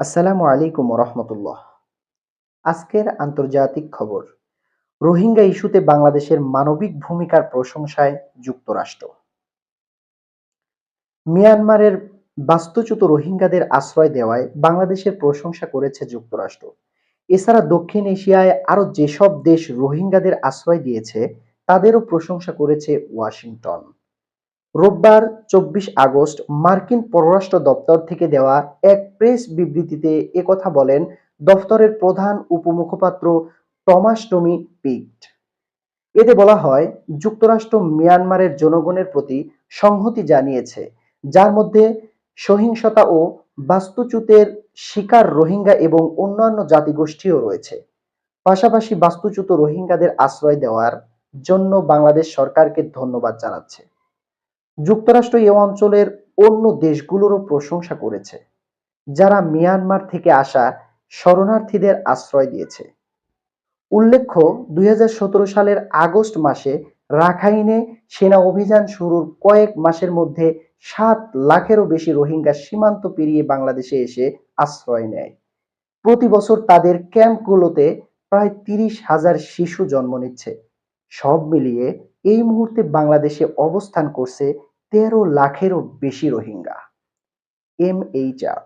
আসসালামু আলাইকুম রহমতুল্লাহ। আজকের আন্তর্জাতিক খবর, রোহিঙ্গা ইস্যুতে বাংলাদেশের মানবিক ভূমিকার প্রশংসায় যুক্তরাষ্ট্র। মিয়ানমারের বাস্তুচ্যুত রোহিঙ্গাদের আশ্রয় দেওয়ায় বাংলাদেশের প্রশংসা করেছে যুক্তরাষ্ট্র। এছাড়া দক্ষিণ এশিয়ায় আরও যেসব দেশ রোহিঙ্গাদের আশ্রয় দিয়েছে, তাদেরও প্রশংসা করেছে ওয়াশিংটন। রোববার চব্বিশ আগস্ট মার্কিন পররাষ্ট্র দপ্তর থেকে দেওয়া এক প্রেস বিবৃতিতে একথা বলেন দফতরের প্রধান উপমুখপাত্র টমাস টমি পিক্ট এতে বলা হয়, যুক্তরাষ্ট্র মিয়ানমারের জনগণের প্রতি সংহতি জানিয়েছে, যার মধ্যে সহিংসতা ও বাস্তুচ্যুতের শিকার রোহিঙ্গা এবং অন্যান্য জাতিগোষ্ঠীও রয়েছে। পাশাপাশি বাস্তুচ্যুত রোহিঙ্গাদের আশ্রয় দেওয়ার জন্য বাংলাদেশ সরকারকে ধন্যবাদ জানাচ্ছে। যুক্তরাষ্ট্র এ অঞ্চলের অন্য দেশগুলোরও প্রশংসা করেছে, যারা মিয়ানমার থেকে আসা শরণার্থীদের আশ্রয় দিয়েছে। উল্লেখ্য, দুই হাজার সতেরো সালের আগস্ট মাসে রাখাইনে সেনা অভিযান শুরুর কয়েক মাসের মধ্যে সাত লাখেরও বেশি রোহিঙ্গা সীমান্ত পেরিয়ে বাংলাদেশে এসে আশ্রয় নেয়। প্রতি বছর তাদের ক্যাম্পগুলোতে প্রায় তিরিশ হাজার শিশু জন্ম নিচ্ছে। সব মিলিয়ে এই মুহূর্তে বাংলাদেশে অবস্থান করছে তেরো লাখেরও বেশি রোহিঙ্গা এমএইচআর